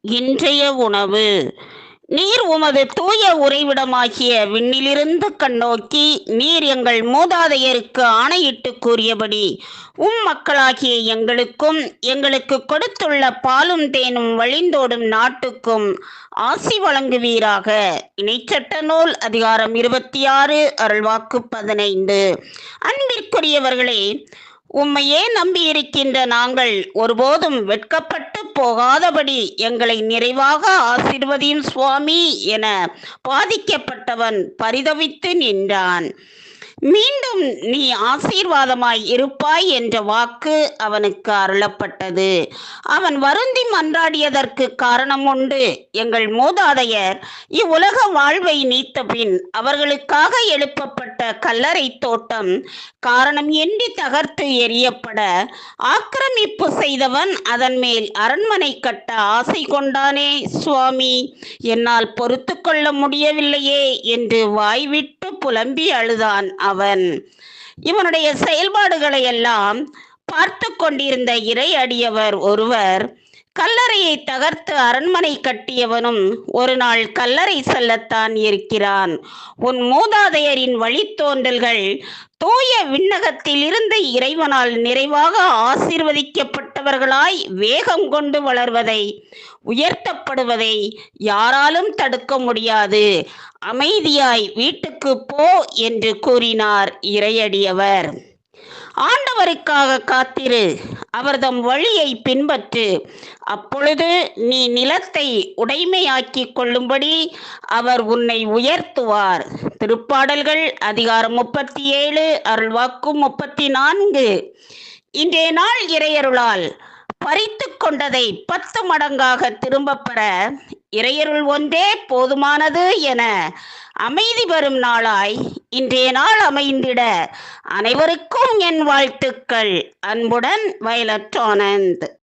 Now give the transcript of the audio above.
இன்றைய உணவு. நீர் உமது தூய உறைவிடமாகிய விண்ணிலிருந்து கண்ணோக்கி நீர் எங்கள் மூதாதையருக்கு ஆணையிட்டு கூறியபடி உம் மக்களாகிய எங்களுக்கும் எங்களுக்கு கொடுத்துள்ள பாலும் தேனும் வழிந்தோடும் நாட்டுக்கும் ஆசி வழங்குவீராக. இணைச்சட்ட நூல் அதிகாரம் இருபத்தி ஆறு அருள்வாக்கு பதினைந்து. அன்பிற்குரியவர்களே உம்மையே நம்பியிருக்கின்ற நாங்கள் ஒருபோதும் வெட்கப்பட்டு போகாதபடி எங்களை நிறைவாக ஆசிர்வதியும் சுவாமி என பாதிக்கப்பட்டவன் பரிதவித்து நின்றான். மீண்டும் நீ ஆசீர்வாதமாய் இருப்பாய் என்ற வாக்கு அவனுக்கு அருளப்பட்டது. அவன் வருந்தி மன்றாடியதற்கு காரணம் உண்டு. எங்கள் மூதாதையர் இவ்வுலக வாழ்வை நீத்த பின் அவர்களுக்காக எழுப்பப்பட்ட கல்லறை தோட்டம் காரணம் எண்ணி தகர்த்து எறியப்பட ஆக்கிரமிப்பு செய்தவன் அதன் மேல் அரண்மனை கட்ட ஆசை கொண்டானே சுவாமி. என்னால் பொறுத்து கொள்ள முடியவில்லையே என்று வாய்விட்டு புலம்பி அழுதான் அவன். இவனுடைய செயல்பாடுகளை எல்லாம் பார்த்து கொண்டிருந்த இறை அடியவர் ஒருவர் கல்லறையை தகர்த்து அரண்மனை கட்டியவனும் ஒரு நாள் கல்லறை செல்லத்தான் இருக்கிறான். உன் மூதாதையரின் வழித்தோன்றல்கள் தூய விண்ணகத்தில் இருந்த இறைவனால் நிறைவாக ஆசீர்வதிக்கப்பட்டவர்களாய் வேகம் கொண்டு வளர்வதை உயர்த்தப்படுவதை யாராலும் தடுக்க முடியாது. அமைதியாய் வீட்டுக்கு போ என்று கூறினார் இறையடியவர். ஆண்டவருக்காக காத்திரு அவர்தம் வழியை பின்பற்று. அப்பொழுது நீ நிலத்தை உடைமையாக்கி கொள்ளும்படி அவர் உன்னை உயர்த்துவார். திருப்பாடல்கள் அதிகாரம் முப்பத்தி ஏழு அருள்வாக்கு முப்பத்தி நான்கு. இன்றைய நாள் இறையருளால் பறித்து கொண்டதை பத்து மடங்காக திரும்ப பெற இறையருள் ஒன்றே போதுமானது என அமைதி வரும் நாளாய் இன்றைய நாள் அமைந்திட அனைவருக்கும் என் வாழ்த்துக்கள். அன்புடன் வயலட் ஆனந்த்.